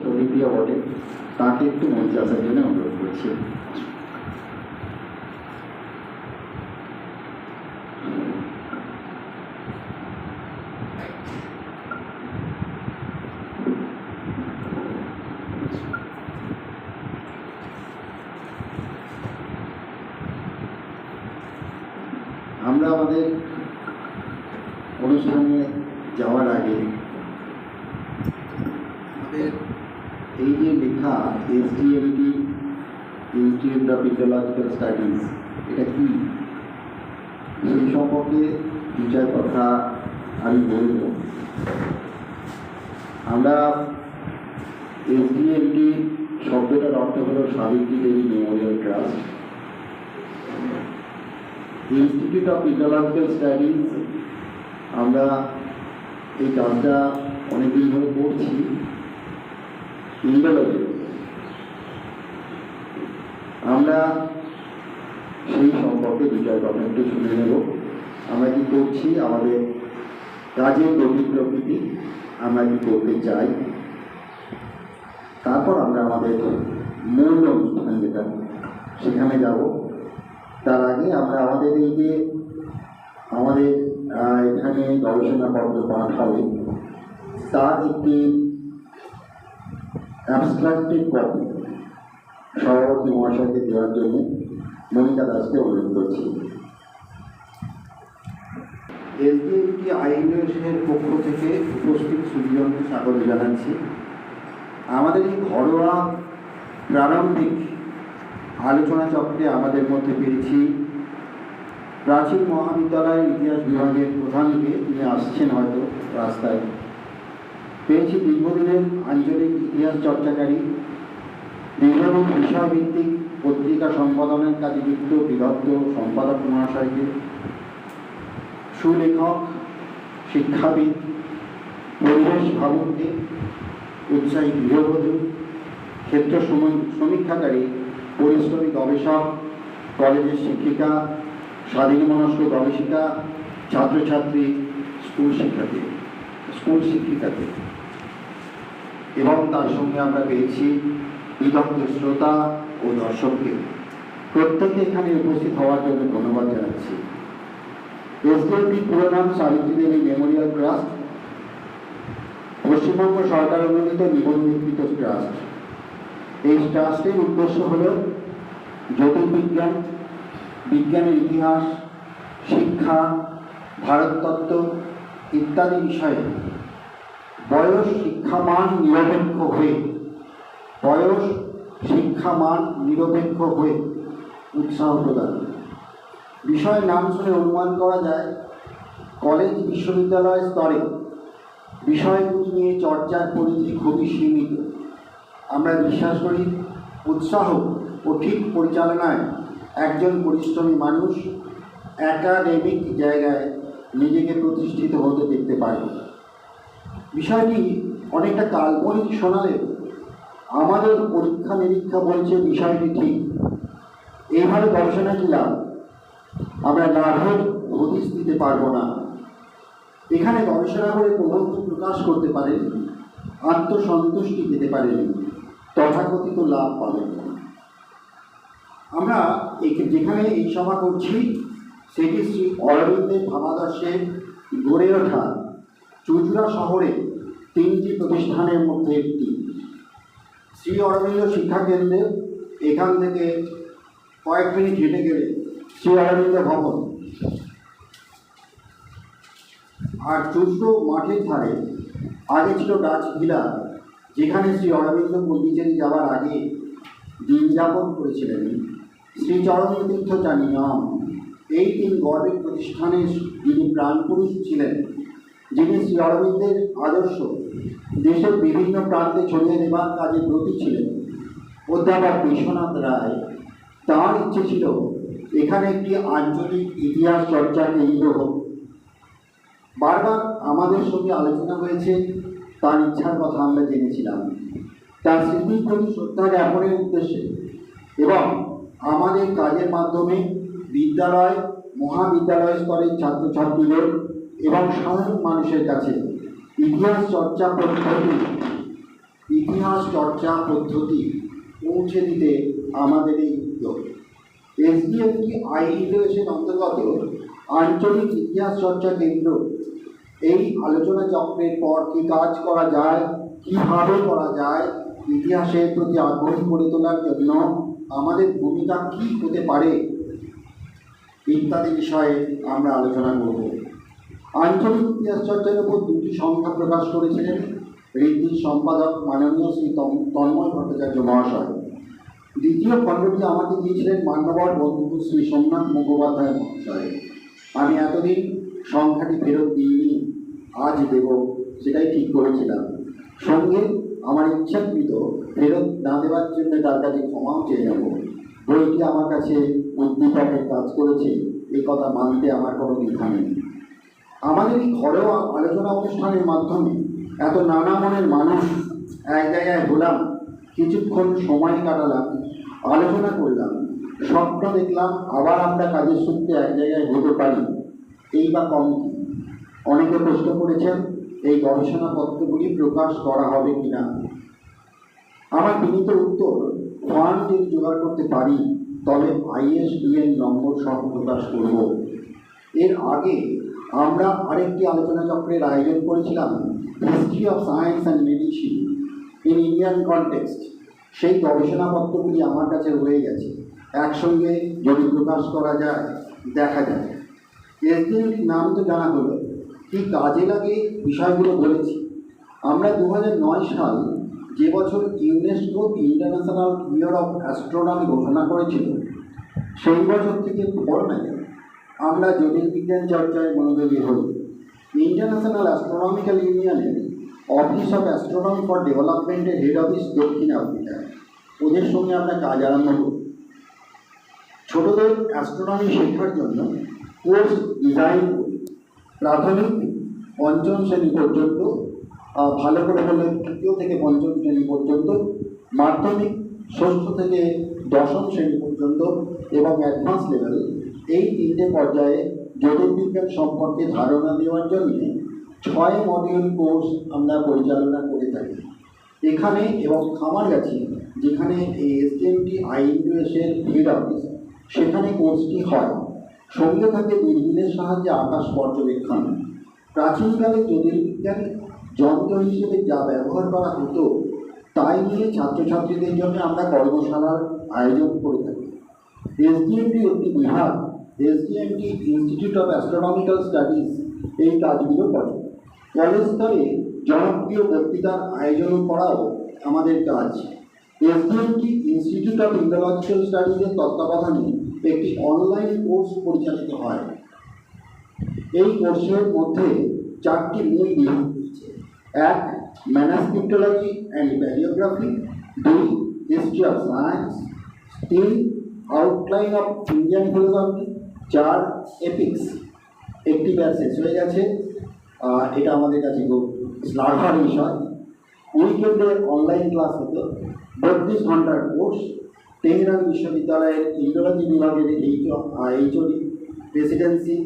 শহীদিয়া বটে। তাকে একটু মঞ্চে আসার জন্য অনুরোধ করছি। আমরা আমাদের অনুষ্ঠানে যাওয়ার আগে আমাদের এই যে লেখা এসডিএমটি ইনস্টিটিউট স্টাডিজ এটা কি? সেই সম্পর্কে দু চার কথা আমি বলব। আমরা এসডিএমটি শব্দটার অর্থ হলো Savitri Devi memorial trust. Institute of ecological studies আমরা এই কাজটা অনেকদিন ধরে করছি। আমরা সেই সম্পর্কে দু চার কথা একটু শুনে নেব। আমরা কি করছি? আমাদের কাজের গতি প্রকৃতি, আমরা কি করতে চাই? তারপর আমরা আমাদের মূল অনুষ্ঠান যেটা, সেখানে যাব। তার আগে আমরা আমাদের এই যে, আমাদের এখানে গবেষণাপত্র পাঠ হবে তার একটি অ্যাবস্ট্রাক্টেড কপি সভাপতি মহাশয়কে দেওয়ার জন্য মনিকা দাসকে অনুরোধ করছি। এসডিএমটি আইনের পক্ষ থেকে উপস্থিত সুবিজনকে স্বাগত জানাচ্ছি। আমাদের এই ঘরোয়া প্রারম্ভিক আলোচনা চক্রে আমাদের মধ্যে পেয়েছি প্রাচীন মহাবিদ্যালয়ের ইতিহাস বিভাগের প্রধানকে তিনি আসছেন হয়তো রাস্তায়। পেয়েছি দীর্ঘদিনের আঞ্চলিক ইতিহাস চর্চাকারী দীর্ঘদিন বিষয়ভিত্তিক পত্রিকা সম্পাদনের কাজে যুক্ত বিদগ্ধ সম্পাদক মহাশয়কে, সুলেখক, শিক্ষাবিদ পরিবেশ ভাবককে উৎসাহী গৃহবধূ, ক্ষেত্র সম- সমীক্ষাকারী, পরিশ্রমী গবেষক, কলেজের শিক্ষিকা স্বাধীন মনস্ক গবেষিকা, ছাত্রছাত্রী, স্কুল শিক্ষার্থী, স্কুল শিক্ষিকাকে। এবং তার সঙ্গে আমরা পেয়েছি বিদগ্ধ শ্রোতা ও দর্শককে। প্রত্যেকে এখানে উপস্থিত হওয়ার জন্য ধন্যবাদ জানাচ্ছি। এসডিএমপি পুরো নাম সাবিত্রী দেবী মেমোরিয়াল ট্রাস্ট, পশ্চিমবঙ্গ সরকার অনুমোদিত নিবন্ধিত ট্রাস্ট। এই ট্রাস্টের উদ্দেশ্য হল জ্যোতির্বিজ্ঞান, বিজ্ঞানের ইতিহাস, শিক্ষা ভারততত্ত্ব ইত্যাদি বিষয়ে বয়স, শিক্ষামান নিরপেক্ষ হয়ে। বয়স, শিক্ষামান নিরপেক্ষ হয়ে উৎসাহ প্রদান। বিষয়ের নাম শুনে অনুমান করা যায়, কলেজ বিশ্ববিদ্যালয় স্তরে বিষয়গুলি নিয়ে চর্চার পরিধি খুবই সীমিত। আমরা বিশ্বাস করি, উৎসাহ ও ঠিক পরিচালনায় একজন পরিশ্রমী মানুষ একাডেমিক জায়গায় নিজেকে প্রতিষ্ঠিত হতে দেখতে পারে। বিষয়টি অনেকটা কাল্পনিক শোনালে আমাদের পরীক্ষা নিরীক্ষা বলছে বিষয়টি ঠিক। এইভাবে গবেষণা লাভ? আমরা লাভের হদিস দিতে পারব না। এখানে গবেষণা করে প্রবন্ধ প্রকাশ করতে পারেন আত্মসন্তুষ্টি পেতে পারেন তথাকথিত লাভ পাবেন আমরা যেখানে এই সভা করছি, সেটি শ্রী অরবিন্দের ভাবাদর্শে গড়ে ওঠা। চুচুড়া শহরে তিনটি প্রতিষ্ঠানের মধ্যে একটি। শ্রী অরবিন্দ শিক্ষা কেন্দ্রে এখান থেকে কয়েক মিনিট হেঁটে গেলে শ্রী অরবিন্দ ভবন। আর চুচড়ো মাঠের ধারে আগে ছিল ডাচ ভিলা যেখানে শ্রী অরবিন্দ পন্ডিচেরি যাওয়ার আগে দিন যাপন করেছিলেন। শ্রী চরণ তীর্থ জানি নাম এই তিন গর্বের প্রতিষ্ঠানের যিনি প্রাণপুরুষ ছিলেন যিনি শ্রী অরবিন্দের আদর্শ, দেশের বিভিন্ন প্রান্তে ছড়িয়ে দেবার কাজে ব্রতী ছিলেন। অধ্যাপক বিশ্বনাথ রায়, তাঁর ইচ্ছে ছিল, এখানে একটি আঞ্চলিক ইতিহাস চর্চা কেন্দ্র হোক। বারবার আমাদের সঙ্গে আলোচনা হয়েছে, তার ইচ্ছার কথা আমরা জেনেছিলাম। তার স্মৃতির প্রতি শ্রদ্ধা জ্ঞাপনের উদ্দেশ্যে এবং আমাদের কাজের মাধ্যমে বিদ্যালয়, মহাবিদ্যালয় স্তরের ছাত্রছাত্রীদের এবং সাধারণ মানুষের কাছে ইতিহাস চর্চা পদ্ধতি, ইতিহাস চর্চা পদ্ধতি পৌঁছে দিতে আমাদের এই উদ্যোগ। এসডিএমটি আই ইনোভেশন অন্তর্গত আঞ্চলিক ইতিহাস চর্চা কেন্দ্র? এই আলোচনা চক্রের পর কি কাজ করা যায়? কীভাবে করা যায়? ইতিহাসের প্রতি আগ্রহী করে তোলার জন্য আমাদের ভূমিকা কী হতে পারে? ইত্যাদি বিষয়ে আমরা আলোচনা করব। আঞ্চলিক ইতিহাস চর্চার উপর দুটি সংখ্যা প্রকাশ করেছিলেন ঋদ্ধির সম্পাদক মাননীয় শ্রী তন্ময় ভট্টাচার্য মহাশয়। দ্বিতীয় খণ্ডটি আমাকে দিয়েছিলেন মান্যবর বন্ধু শ্রী সোমনাথ মুখোপাধ্যায় মহাশয়। আমি এতদিন সংখ্যাটি ফেরত দিইনি, আজ দেব, সেটাই ঠিক করেছিলাম। সঙ্গে আমার ইচ্ছাকৃত ফেরত না দেওয়ার জন্য তার কাছে ক্ষমাও চেয়ে নেব। বইটি আমার কাছে উদ্দীপকের কাজ করেছে এই কথা মানতে আমার কোনো দ্বিধা নেই। আমাদের এই ঘরোয়া আলোচনা অনুষ্ঠানের মাধ্যমে এত নানা মনের মানুষ এক জায়গায় হলাম, কিছুক্ষণ সময় কাটালাম, আলোচনা করলাম, স্বপ্ন দেখলাম আবার আমরা কাজের সূত্রে এক জায়গায় হতে পারি। এই বা কম অনেকে প্রশ্ন করেছেন, এই গবেষণাপত্রগুলি প্রকাশ করা হবে কিনা? আমার বিনীত উত্তর, ফান্ড যদি জোগাড় করতে পারি, তবে আইএসডিএন নম্বর সহ প্রকাশ করব। এর আগে আমরা আরেকটি আলোচনা চক্রের আয়োজন করেছিলাম history of science and medicine in Indian context সেই গবেষণাপত্রগুলি আমার কাছে রয়ে গেছে। একসঙ্গে যদি প্রকাশ করা যায়, দেখা যায় এসডিএমটির নাম তো জানা হলো। কি কাজে লাগে বিষয়গুলো বলেছি। আমরা দু সাল যে বছর UNESCO international year of astronomy ঘোষণা করেছিল, সেই বছর থেকে ফরম্যাটে আমরা জ্যোতির্বিজ্ঞান চর্চায় মনোযোগী হই ইন্টারন্যাশনাল অ্যাস্ট্রোনমিক্যাল ইউনিয়নের অফিস অফ অ্যাস্ট্রোনমি ফর ডেভেলপমেন্টের হেড অফিস দক্ষিণ আফ্রিকা। ওদের সঙ্গে আমরা কাজ আরম্ভ করি। ছোটদের অ্যাস্ট্রোনমি শেখার জন্য কোর্স ডিজাইন করি। প্রাথমিক পঞ্চম শ্রেণি পর্যন্ত ভালো করে বললে তৃতীয় থেকে পঞ্চম শ্রেণি পর্যন্ত, মাধ্যমিক ষষ্ঠ থেকে দশম শ্রেণি পর্যন্ত এবং অ্যাডভান্স লেভেল এই তিনটে পর্যায়ে জ্যোতির্বিজ্ঞান সম্পর্কে ধারণা দেওয়ার জন্য ছয় মডিউল কোর্স আমরা পরিচালনা করে থাকি। এখানে এবং খামারগাছি যেখানে এই এসডিএমটি আইইউএসের হেড অফিস সেখানে কোর্সটি হয়। সঙ্গে থাকে দূরবীনের সাহায্যে আকাশ পর্যবেক্ষণ। প্রাচীনকালে জ্যোতির্বিজ্ঞান যন্ত্র হিসেবে যা ব্যবহার করা হতো, তাই নিয়ে ছাত্রছাত্রীদের জন্য আমরা কর্মশালার আয়োজন করে থাকি। এসডিএমটি একটি বিভাগ SDMT institute of astronomical studies এই কাজগুলো করে। কলেজ স্তরে জনপ্রিয় বক্তৃতার আয়োজন করাও আমাদের কাজ। এসডিএমটি ইনস্টিটিউট অফ ইন্টারলজিক্যাল স্টাডিজের তত্ত্বাবধানে একটি অনলাইন কোর্স পরিচালিত হয়। এই কোর্সের মধ্যে চারটি মূল বিভাগ রয়েছে। এক, ম্যানাস্ক্রিপ্টোলজি অ্যান্ড প্যালিওগ্রাফি দুই, হিস্ট্রি অফ সায়েন্স। তিন, আউটলাইন অফ ইন্ডিয়ান ফিলোসফি। চার এপিক্স একটি ব্যাচ শেষ হয়ে গেছে। এটা আমাদের কাছে খুব শ্লাঘার বিষয়। উইকেন্ডে অনলাইন ক্লাস হতো। বত্রিশ ঘণ্টার কোর্স তেহরান বিশ্ববিদ্যালয়ের ইন্ডোলজি বিভাগের H HOD presidency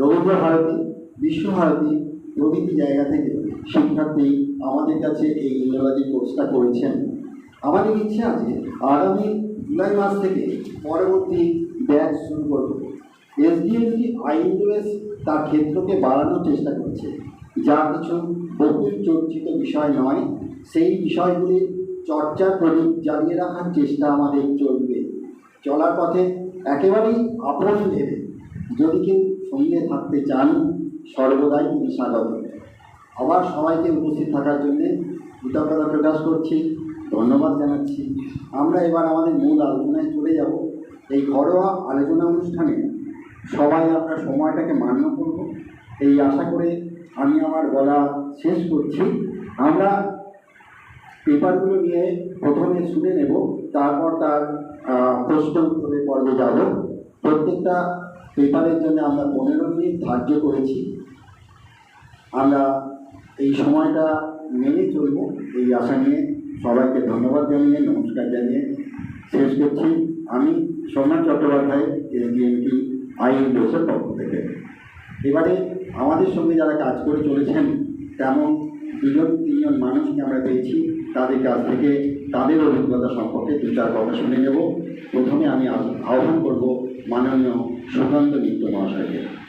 Rabindra Bharati Visva Bharati প্রভৃতি জায়গা থেকে শিক্ষার্থী আমাদের কাছে এই ইন্ডোলজি কোর্সটা করেছেন। আমাদের ইচ্ছে আছে আগামী জুলাই মাস থেকে পরবর্তী ব্যাচ শুরু করব। এসডিএমটি আইএস তার ক্ষেত্রকে বাড়ানোর চেষ্টা করছে। যা কিছু বহুল চর্চিত বিষয় নয়, সেই বিষয়গুলির চর্চার প্রদীপ জ্বালিয়ে রাখার চেষ্টা আমাদের চলবে। চলার পথে একেবারেই আপন ভেবে যদি কেউ সঙ্গে থাকতে চান, সর্বদাই তিনি স্বাগত। আবার সবাইকে উপস্থিত থাকার জন্যে কৃতজ্ঞতা প্রকাশ করছি, ধন্যবাদ জানাচ্ছি। আমরা এবার আমাদের মূল আলোচনায় চলে যাব। এই ঘরোয়া আলোচনা অনুষ্ঠানে সবাই আমরা সময়টাকে মান্য করব। এই আশা করে আমি আমার গলা শেষ করছি। আমরা পেপারগুলো নিয়ে প্রথমে শুনে নেব, তারপর তার প্রশ্ন উত্তরের পর্বে যাব। প্রত্যেকটা পেপারের জন্য আমরা পনেরো মিনিট ধার্য করেছি। আমরা এই সময়টা মেনে চলব। এই আশা নিয়ে সবাইকে ধন্যবাদ জানিয়ে, নমস্কার জানিয়ে শেষ করছি। আমি সোমনাথ চট্টোপাধ্যায় এসডিএমটি আইএনডিওসের পক্ষ থেকে। এবারে আমাদের সঙ্গে যারা কাজ করে চলেছেন, তেমন দুজন, তিনজন মানুষকে আমরা পেয়েছি। তাদের কাছ থেকে তাদের অভিজ্ঞতা সম্পর্কে দু চার কথা শুনে নেব। প্রথমে আমি আহ্বান করব মাননীয় সুকান্ত মিত্র মহাশয়কে।